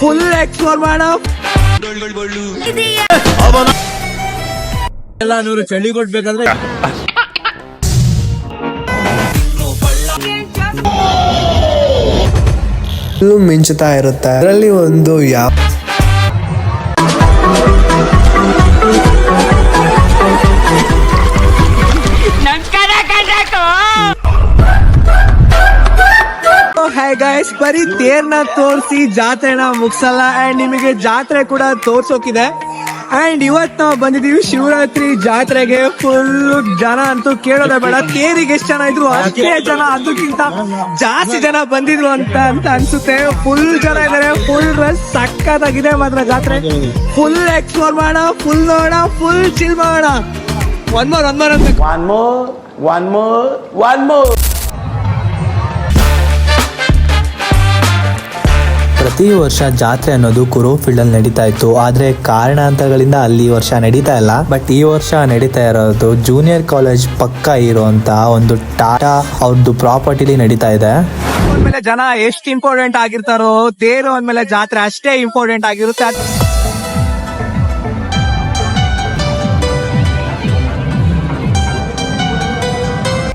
Full explore ಮಾಡೋ ಎಲ್ಲ ನೂರು ಚಳಿ ಕೊಡ್ಬೇಕಂದ್ರೆ ಮಿಂಚುತ್ತಾ ಇರುತ್ತೆ. ಅದರಲ್ಲಿ ಒಂದು ಯಾವ ಬರೀ ತೇರ್ನ ತೋರಿಸಿ ಜಾತ್ರೆನ ಮುಗಿಸಲ್ಲ. ಅಂಡ್ ನಿಮಗೆ ಜಾತ್ರೆ ಕೂಡ ತೋರ್ಸೋಕಿದೆ. ಅಂಡ್ ಇವತ್ ನಾವು ಬಂದಿದೀವಿ ಶಿವರಾತ್ರಿ ಜಾತ್ರೆಗೆ. ಫುಲ್ ಜನ ಅಂತೂ ಕೇಳೋದೇ ಬೇಡ. ತೇರಿಗೆ ಎಷ್ಟು ಜನ ಇದ್ರು? ಅಷ್ಟೇ ಜನ ಅದಕ್ಕಿಂತ ಜಾಸ್ತಿ ಜನ ಬಂದಿದ್ರು ಅಂತ ಅಂತ ಅನ್ಸುತ್ತೆ. ಫುಲ್ ಜನ ಇದಾರೆ. ಫುಲ್ ರಶ್ ಸಕ್ಕತ್ತಾಗಿದೆ ಮಾತ್ರ ಜಾತ್ರೆ. ಫುಲ್ ಎಕ್ಸ್ಪ್ಲೋರ್ ಮಾಡೋಣ ಫುಲ್ ನೋಡೋಣ ಫುಲ್ ಚಿಲ್ ಮಾಡೋಣ. ಒನ್ ಮೋರ್ ಒನ್ ಮೋರ್ ಅಂತ. One more one more one more. ಪ್ರತಿ ವರ್ಷ ಜಾತ್ರೆ ಅನ್ನೋದು ಕುರು ಫೀಲ್ಡ್ ಅಲ್ಲಿ ನಡೀತಾ ಇತ್ತು. ಆದ್ರೆ ಕಾರಣಾಂತರಗಳಿಂದ ಅಲ್ಲಿ ಈ ವರ್ಷ ನಡೀತಾ ಇಲ್ಲ. ಬಟ್ ಈ ವರ್ಷ ನಡೀತಾ ಇರೋದು ಜೂನಿಯರ್ ಕಾಲೇಜ್ ಪಕ್ಕ ಇರುವಂತ ಒಂದು ಟಾಟಾ ಅವ್ರದ್ದು ಪ್ರಾಪರ್ಟಿಲಿ ನಡೀತಾ ಇದೆ. ಮೇಲೆ ಜನ ಎಷ್ಟು ಇಂಪಾರ್ಟೆಂಟ್ ಆಗಿರ್ತಾರೋ ತೇರು ಅಂದ್ಮೇಲೆ ಜಾತ್ರೆ ಅಷ್ಟೇ ಇಂಪಾರ್ಟೆಂಟ್ ಆಗಿರುತ್ತೆ.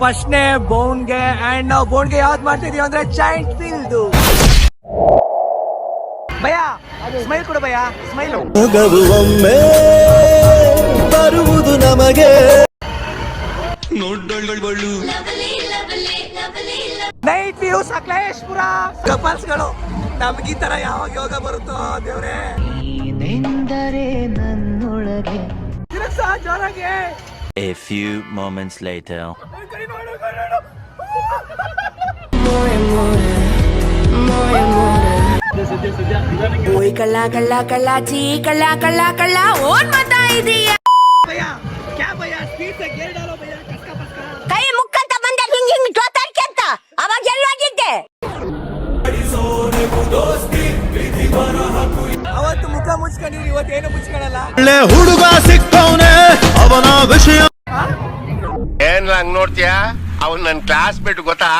ಫಸ್ಟ್ನೇ ಬೋನ್ಗೆ ಅಂಡ್ ನಾವು ಬೋನ್ಗೆ ಯಾವ್ದು ಮಾಡ್ತಿದೀವಿ ಅಂದ್ರೆ ಚೈಂಟ್ ಫೀಲ್ಡ್ ಭಯ. ಸ್ಮೈಲ್ ಕೊಡು ಭಯ. ಸ್ಮೈಲು ಬರುವುದು ನಮಗೆ. Night view Sakleshpur. ಕಪಲ್ಸ್ಗಳು ನಮ್ಗೆ ಈ ತರ ಯಾವಾಗ ಯೋಗ ಬರುತ್ತೋ ದೇವ್ರೆ. ತಿರುಗ್ಸ ಜೋರಾಗಿ A few moments later. ಓಯ್ ಕಲ್ಲ ಕಲ್ಲ ಕಳ್ಳ ಚೀ ಕಲ್ಲ ಕಲ್ಲ ಕಲ್ಲ ಓನ್ ಮಾತಾ ಇದೀಯ? ಕೈ ಮುಕ್ಕಂತ ಬಂದೆ ಹಿಂಗ್ ಹಿಂಗ್ ಜೋತಾಡ್ಕೆ ಅಂತ? ಅವಾಗ ಅವತ್ತು ಮುಖ ಮುಚ್ಕೊಂಡಿರಿ ಇವತ್ತು ಏನು ಮುಚ್ಕೊಳಲ್ಲ ಒಳ್ಳೆ ಹುಡುಗ ಸಿಕ್ಕವನೆ ಅವನ ವಿಷಯ ಏನ್ ಹಂಗ್ ನೋಡ್ತೀಯಾ? ಅವ್ನ್ ನನ್ ಕ್ಲಾಸ್ ಮೇಟ್ ಗೊತ್ತಾ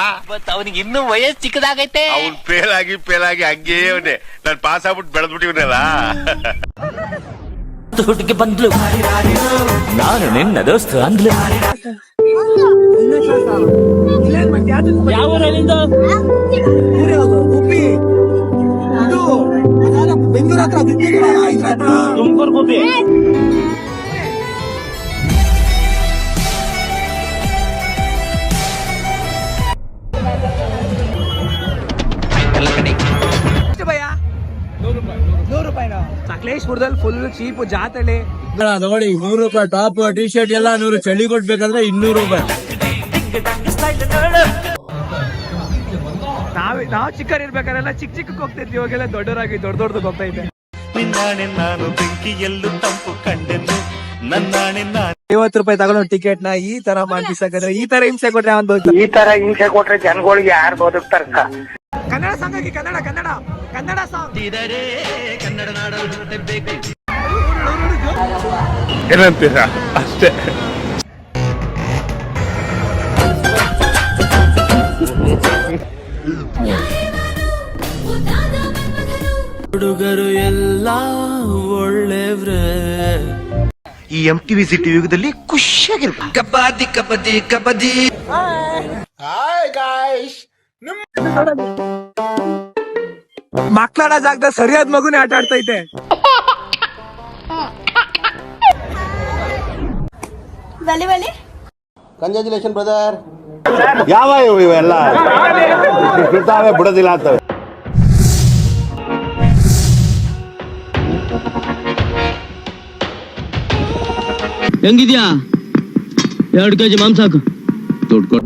ಅವನಿಗೆ ಇನ್ನೂ ವಯಸ್ಸು ಚಿಕ್ಕದಾಗೈತೆ. ಅವ್ನ್ ಫೇಲ್ ಆಗಿ ಫೇಲ್ ಆಗಿ ಹಂಗೇ ಅವನೇ ನಾನ್ ಪಾಸ್ ಆಗ್ಬಿಟ್ಟು ಬೆಳೆದ್ಬಿಟ್ಟಿವನಲ್ಲ. ಹುಡುಗಿ ಬಂದ್ಲು. ನಾನು ನಿನ್ನ ದೋಸ್ತ ಅಂದ್ಲು. ಯಾವ ಉಪ್ಪಿ ಇದು ಬೆಂಗಳೂರು ಹತ್ರ ತುಮಕೂರು ಗುಬ್ಬಿ. ಸಕಲೇಶ್ಪುರದಲ್ಲಿ ಫುಲ್ ಚೀಪ್ ಜಾತ್ರೆ. ನೋಡಿ ನೂರು ರೂಪಾಯಿ ಟಾಪ್ ಟಿ ಶರ್ಟ್ ಎಲ್ಲ ನೂರು ಚಳಿ ಕೊಡ್ಬೇಕಂದ್ರೆ ಇನ್ನೂರು ರೂಪಾಯಿ. ನಾವ್ ನಾವ್ ಚಿಕ್ಕರ್ ಇರ್ಬೇಕಾರೆಲ್ಲ ಚಿಕ್ಕ ಚಿಕ್ಕಕ್ಕೆ ಹೋಗ್ತಿದ್ವಿ ಇವಾಗೆಲ್ಲ ದೊಡ್ಡವರಾಗಿ ದೊಡ್ಡ ದೊಡ್ಡದು ಹೋಗ್ತಾ ಇದೆ ನಿನ್ನಾಣೆ ನಾನು ಬೆಂಕಿಯಲ್ಲೂ ತಂಪು ಕಂಡೆನು. ನನ್ನಾಣೆ ನಾನು ಐವತ್ತು ರೂಪಾಯಿ ತಗೊಂಡು ಟಿಕೆಟ್ನ ಈ ತರ ಮಾಡ್ಬಿಸಾಕಂದ್ರೆ ಈ ತರ ಹಿಂಸೆ ಕೊಟ್ರೆ ಅವ್ನ್. ಈ ತರ ಹಿಂಸೆ ಕೊಟ್ರೆ ಜನಗಳಿಗೆ ಯಾರು ಬದುಕ್ತಾರ ಕನ್ನಡ ಸಾಂಗ್ ಆಗಿ ಕನ್ನಡ ಕನ್ನಡ ಕನ್ನಡ ಸಾಂಗ್ ಏನಂತೀರ? ಅಷ್ಟೇ. ಹುಡುಗರು ಎಲ್ಲ ಒಳ್ಳೆವ್ರೆ. ಈ ಎಂ ಟಿವಿ ಸಿಟಿ ಯುಗದಲ್ಲಿ ಖುಷಿಯಾಗಿರ್ಬೇಕು. ಕಬಡ್ಡಿ ಕಬಡ್ಡಿ ಕಬಡ್ಡಿ ಮಕ್ಕಳಾಡ ಜಾಗದ ಸರಿಯಾದ ಮಗುನೇ ಆಟ ಆಡ್ತೈತೆ. ಬಲಿ ಬಲಿ ಕಂಗ್ರಾಚುಲೇಷನ್ ಬ್ರದರ್ ಯಾವ ಇವು ಇವೆಲ್ಲ? ಬಿಡ್ತಾವೆ ಬಿಡೋದಿಲ್ಲ ಅಂತವೆ ಹೆಂಗಿದ್ಯಾ? ಎರಡು ಕೆಜಿ ಮಾಂಸ ಹಾಕು. ದುಡ್ಡು ಕೊಟ್ಟು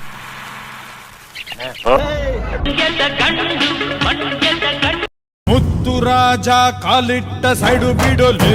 ಮುತ್ತು ರಾಜ ಕಾಲಿಟ್ಟ ಸೈಡು ಬಿಡೋಲೆ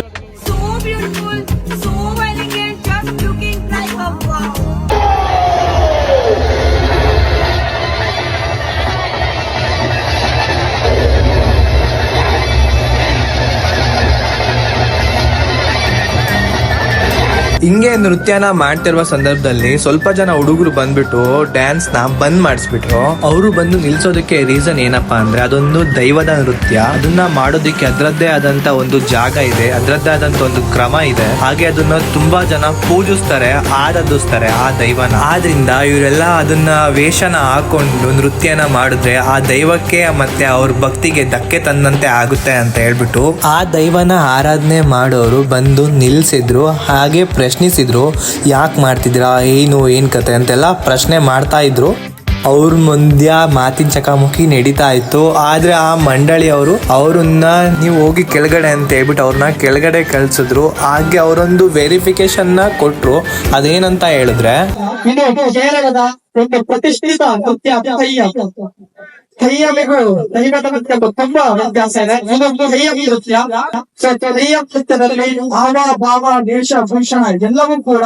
ಹಿಂಗೆ ನೃತ್ಯನ ಮಾಡ್ತಿರುವ ಸಂದರ್ಭದಲ್ಲಿ ಸ್ವಲ್ಪ ಜನ ಹುಡುಗರು ಬಂದ್ಬಿಟ್ಟು ಡ್ಯಾನ್ಸ್ನ ಬಂದ್ ಮಾಡಿಸ್ಬಿಟ್ರು. ಅವರು ಬಂದು ನಿಲ್ಸೋದಕ್ಕೆ ರೀಸನ್ ಏನಪ್ಪಾ ಅಂದ್ರೆ ಅದೊಂದು ದೈವದ ನೃತ್ಯ. ಅದನ್ನ ಮಾಡೋದಕ್ಕೆ ಅದರದ್ದೇ ಆದಂತ ಒಂದು ಜಾಗ ಇದೆ, ಅದರದ್ದೇ ಆದಂತ ಒಂದು ಕ್ರಮ ಇದೆ. ಹಾಗೆ ಅದನ್ನ ತುಂಬಾ ಜನ ಪೂಜಿಸ್ತಾರೆ, ಆರಾಧಿಸ್ತಾರೆ ಆ ದೈವನ. ಆದ್ರಿಂದ ಇವರೆಲ್ಲ ಅದನ್ನ ವೇಷನ ಹಾಕೊಂಡು ನೃತ್ಯನ ಮಾಡಿದ್ರೆ ಆ ದೈವಕ್ಕೆ ಮತ್ತೆ ಅವ್ರ ಭಕ್ತಿಗೆ ಧಕ್ಕೆ ತಂದಂತೆ ಆಗುತ್ತೆ ಅಂತ ಹೇಳ್ಬಿಟ್ಟು ಆ ದೈವನ ಆರಾಧನೆ ಮಾಡೋರು ಬಂದು ನಿಲ್ಸಿದ್ರು. ಹಾಗೆ ಪ್ರಶ್ನಿಸಿದ್ರು, ಯಾಕೆ ಮಾಡ್ತಿದ್ದೀರಾ, ಏನು ಏನು ಕತೆ ಅಂತೆಲ್ಲ ಪ್ರಶ್ನೆ ಮಾಡ್ತಾ ಇದ್ರು. ಅವ್ರ ಮುಂದ್ಯ ಮಾತಿನ ಚಕಾಮುಖಿ ನಡೀತಾ ಇತ್ತು. ಆದ್ರೆ ಆ ಮಂಡಳಿ ಅವರು, ಅವ್ರನ್ನ ನೀವು ಹೋಗಿ ಕೆಳಗಡೆ ಅಂತ ಹೇಳ್ಬಿಟ್ಟು ಅವ್ರನ್ನ ಕೆಳಗಡೆ ಕಳ್ಸಿದ್ರು. ಹಾಗೆ ಅವರೊಂದು ವೆರಿಫಿಕೇಶನ್ನ ಕೊಟ್ರು. ಅದೇನಂತ ಹೇಳಿದ್ರೆ ಇದು ಕೇರಳದ ಒಂದು ಪ್ರತಿಷ್ಠಿತ ನೃತ್ಯ ಥಯ್ಯ ಥಯ್ಯಮಿಗೂ ದೈವದ ನೃತ್ಯ ತುಂಬಾ ವ್ಯತ್ಯಾಸ ಇದೆ ಇದೊಂದು ಥಯ್ಯ ನೃತ್ಯ ಸೊ ಥಯ್ಯ ನೃತ್ಯದಲ್ಲಿ ಹಾವ ಭಾವ ದೇಶ ಭೂಷಣ ಎಲ್ಲವೂ ಕೂಡ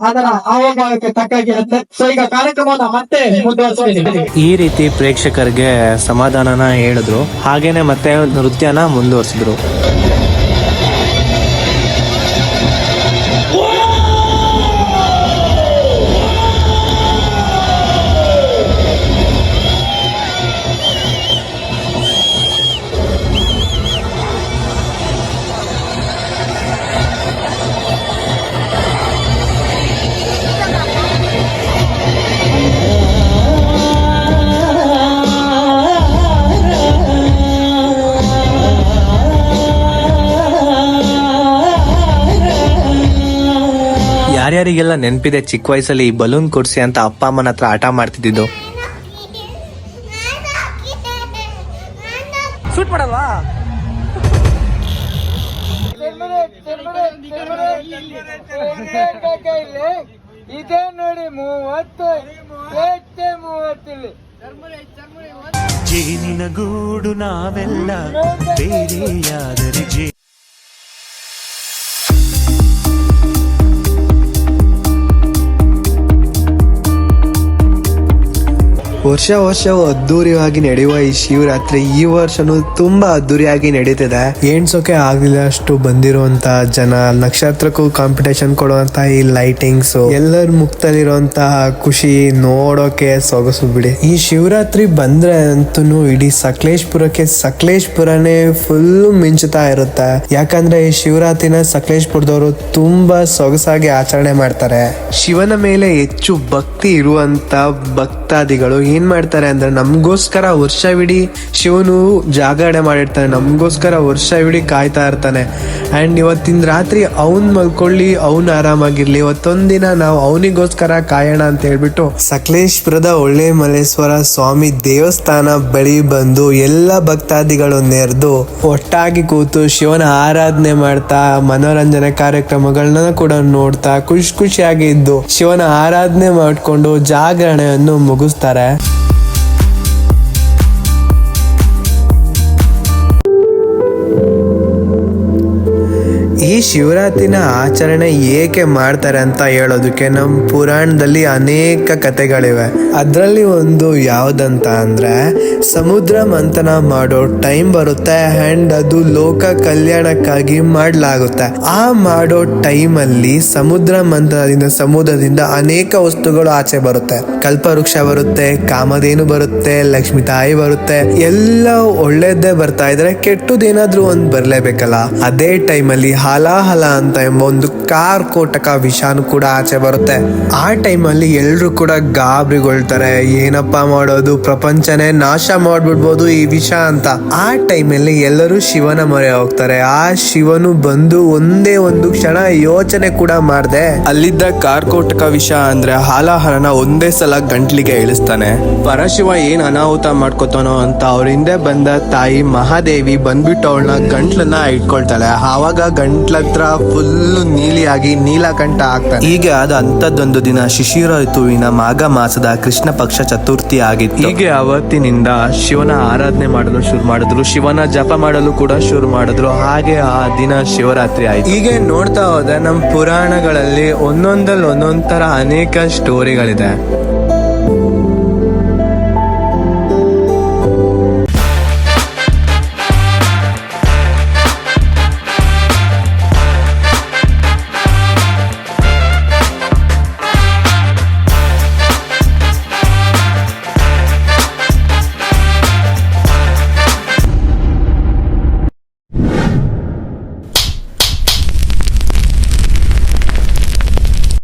ಅದರ ಹಾವಭಾವಕ್ಕೆ ತಕ್ಕಾಗಿರುತ್ತೆ ಸೊ ಈಗ ಕಾರ್ಯಕ್ರಮದ ಮತ್ತೆ ಮುಂದುವರಿಸ್ತಿದ್ದೀವಿ ಈ ರೀತಿ ಪ್ರೇಕ್ಷಕರಿಗೆ ಸಮಾಧಾನನ ಹೇಳಿದ್ರು. ಹಾಗೇನೆ ಮತ್ತೆ ನೃತ್ಯನ ಮುಂದುವರಿಸಿದ್ರು. ಯಾರ್ಯಾರಿಗೆಲ್ಲ ನೆನಪಿದೆ ಚಿಕ್ಕ ವಯಸ್ಸಲ್ಲಿ ಈ ಬಲೂನ್ ಕೊಡ್ಸಿ ಅಂತ ಅಪ್ಪ ಅಮ್ಮನ ಹತ್ರ ಆಟ ಮಾಡ್ತಿದ್ದು ಶೂಟ್ ಮಾಡಲ್ವಾ? ಇದೇ ನೋಡಿ ಮೂವತ್ತು ಮೂವತ್ತಿಲ್ಲಿ ಜೇನಿನ ಗೂಡು ನಾವೆಲ್ಲ ಬೇರೆಯಾದರೆ ಜೇ ವರ್ಷ ವರ್ಷವೂ ಅದ್ದೂರಿಯಾಗಿ ನಡೆಯುವ ಈ ಶಿವರಾತ್ರಿ ಈ ವರ್ಷನೂ ತುಂಬಾ ಅದ್ದೂರಿಯಾಗಿ ನಡೀತಿದೆ. ಎಣ್ಸೋಕೆ ಆಗಲಿಲ್ಲ ಅಷ್ಟು ಬಂದಿರುವಂತ ಜನ ನಕ್ಷತ್ರಕ್ಕೂ ಕಾಂಪಿಟೇಷನ್ ಕೊಡುವಂತ ಈ ಲೈಟಿಂಗ್ಸ್ ಎಲ್ಲರ ಮುಖದಲ್ಲಿರುವಂತಹ ಖುಷಿ ನೋಡೋಕೆ ಸೊಗಸು ಬಿಡಿ. ಈ ಶಿವರಾತ್ರಿ ಬಂದ್ರೆ ಅಂತೂ ಇಡೀ ಸಕಲೇಶ್ಪುರಕ್ಕೆ ಸಕಲೇಶ್ಪುರನೇ ಫುಲ್ ಮಿಂಚುತ್ತಾ ಇರುತ್ತೆ. ಯಾಕಂದ್ರೆ ಈ ಶಿವರಾತ್ರಿನ ಸಕಲೇಶ್ಪುರದವರು ತುಂಬಾ ಸೊಗಸಾಗಿ ಆಚರಣೆ ಮಾಡ್ತಾರೆ. ಶಿವನ ಮೇಲೆ ಹೆಚ್ಚು ಭಕ್ತಿ ಇರುವಂತ ಭಕ್ತಾದಿಗಳು ಏನ್ ಮಾಡ್ತಾರೆ ಅಂದ್ರೆ ನಮಗೋಸ್ಕರ ವರ್ಷವಿಡೀ ಶಿವನು ಜಾಗರಣೆ ಮಾಡಿರ್ತಾನೆ, ನಮಗೋಸ್ಕರ ವರ್ಷವಿಡೀ ಕಾಯ್ತಾ ಇರ್ತಾನೆ. ಅಂಡ್ ಇವತ್ತಿನ ರಾತ್ರಿ ಅವನ್ ಮಲ್ಕೊಳ್ಳಿ, ಅವನ್ ಆರಾಮಾಗಿರ್ಲಿ. ಇವತ್ತೊಂದಿನ ನಾವು ಅವನಿಗೋಸ್ಕರ ಕಾಯೋಣ ಅಂತ ಹೇಳ್ಬಿಟ್ಟು ಸಕಲೇಶ್ಪುರದ ಒಳ್ಳೆ ಮಲ್ಲೇಶ್ವರ ಸ್ವಾಮಿ ದೇವಸ್ಥಾನ ಬಳಿ ಬಂದು ಎಲ್ಲ ಭಕ್ತಾದಿಗಳು ನೆರೆದು ಒಟ್ಟಾಗಿ ಕೂತು ಶಿವನ ಆರಾಧನೆ ಮಾಡ್ತಾ, ಮನೋರಂಜನೆ ಕಾರ್ಯಕ್ರಮಗಳನ್ನ ಕೂಡ ನೋಡ್ತಾ ಖುಷಿ ಖುಷಿಯಾಗಿ ಇದ್ದು ಶಿವನ ಆರಾಧನೆ ಮಾಡಿಕೊಂಡು ಜಾಗರಣೆಯನ್ನು ಮುಗಿಸ್ತಾರೆ. ಶಿವರಾತ್ರಿನ ಆಚರಣೆ ಏಕೆ ಮಾಡ್ತಾರೆ ಅಂತ ಹೇಳೋದಕ್ಕೆ ನಮ್ಮ ಪುರಾಣದಲ್ಲಿ ಅನೇಕ ಕಥೆಗಳಿವೆ. ಅದರಲ್ಲಿ ಒಂದು ಯಾವುದಂತ ಅಂದ್ರೆ, ಸಮುದ್ರ ಮಂಥನ ಮಾಡೋ ಟೈಮ್ ಬರುತ್ತೆ ಅಂಡ್ ಅದು ಲೋಕ ಕಲ್ಯಾಣಕ್ಕಾಗಿ ಮಾಡಲಾಗುತ್ತೆ. ಆ ಮಾಡೋ ಟೈಮಲ್ಲಿ ಸಮುದ್ರ ಮಂಥನದಿಂದ ಸಮುದ್ರದಿಂದ ಅನೇಕ ವಸ್ತುಗಳು ಆಚೆ ಬರುತ್ತೆ. ಕಲ್ಪವೃಕ್ಷ ಬರುತ್ತೆ, ಕಾಮಧೇನು ಬರುತ್ತೆ, ಲಕ್ಷ್ಮಿ ತಾಯಿ ಬರುತ್ತೆ, ಎಲ್ಲ ಒಳ್ಳೇದೇ ಬರ್ತಾ ಇದ್ರೆ ಕೆಟ್ಟದೇನಾದ್ರೂ ಒಂದ್ ಬರ್ಲೇಬೇಕಲ್ಲ. ಅದೇ ಟೈಮಲ್ಲಿ ಹಲಾಹಲ ಅಂತ ಎಂಬ ಒಂದು ಕಾರ್ ಕೋಟಕ ವಿಷಾನು ಕೂಡ ಆಚೆ ಬರುತ್ತೆ. ಆ ಟೈಮಲ್ಲಿ ಎಲ್ರು ಕೂಡ ಗಾಬರಿಗೊಳ್ತಾರೆ. ಏನಪ್ಪ ಮಾಡೋದು? ಪ್ರಪಂಚನೇ ನಾಶ ಮಾಡ್ಬಿಡ್ಬೋದು ಈ ವಿಷ ಅಂತ. ಆ ಟೈಮಲ್ಲಿ ಎಲ್ಲರೂ ಶಿವನ ಮೊರೆ ಹೋಗ್ತಾರೆ. ಆ ಶಿವನು ಬಂದು ಒಂದೇ ಒಂದು ಕ್ಷಣ ಯೋಚನೆ ಕೂಡ ಮಾಡ್ದೆ. ಅಲ್ಲಿದ್ದ ಕಾರ್ಕೋಟಕ ವಿಷ ಅಂದ್ರೆ ಹಾಲಾಹಲನ ಒಂದೇ ಸಲ ಗಂಟ್ಲಿಗೆ ಇಳಿಸ್ತಾನೆ. ಪರಶಿವ ಏನ್ ಅನಾಹುತ ಮಾಡ್ಕೋತಾನೋ ಅಂತ ಅವ್ರ ಹಿಂದೆ ಬಂದ ತಾಯಿ ಮಹಾದೇವಿ ಬಂದ್ಬಿಟ್ಟು ಅವಳನ್ನ ಗಂಟ್ಲನ್ನ ಇಟ್ಕೊಳ್ತಾಳೆ. ಆವಾಗ ಗಂಟ್ಲ ಹತ್ರ ಫುಲ್ ನೀಲಿಯಾಗಿ ನೀಲಕಂಠ ಆಗ್ತಾನೆ. ಹೀಗೆ ಆದ ಅಂತದ್ದೊಂದು ದಿನ ಶಿಶಿರ ಋತುವಿನ ಮಾಘ ಮಾಸದ ಕೃಷ್ಣ ಪಕ್ಷ ಚತುರ್ಥಿ ಆಗಿತ್ತು. ಹೀಗೆ ಅವತ್ತಿನಿಂದ ಶಿವನ ಆರಾಧನೆ ಮಾಡಲು ಶುರು ಮಾಡಿದ್ರು. ಶಿವನ ಜಪ ಮಾಡಲು ಕೂಡ ಶುರು ಮಾಡಿದ್ರು. ಹಾಗೆ ಆ ದಿನ ಶಿವರಾತ್ರಿ ಆಯ್ತು. ಹೀಗೆ ನೋಡ್ತಾ ಹೋದ ನಮ್ಮ ಪುರಾಣಗಳಲ್ಲಿ ಒಂದೊಂದಲ್ಲಿ ಒಂದೊಂದ್ ತರ ಅನೇಕ ಸ್ಟೋರಿಗಳಿದೆ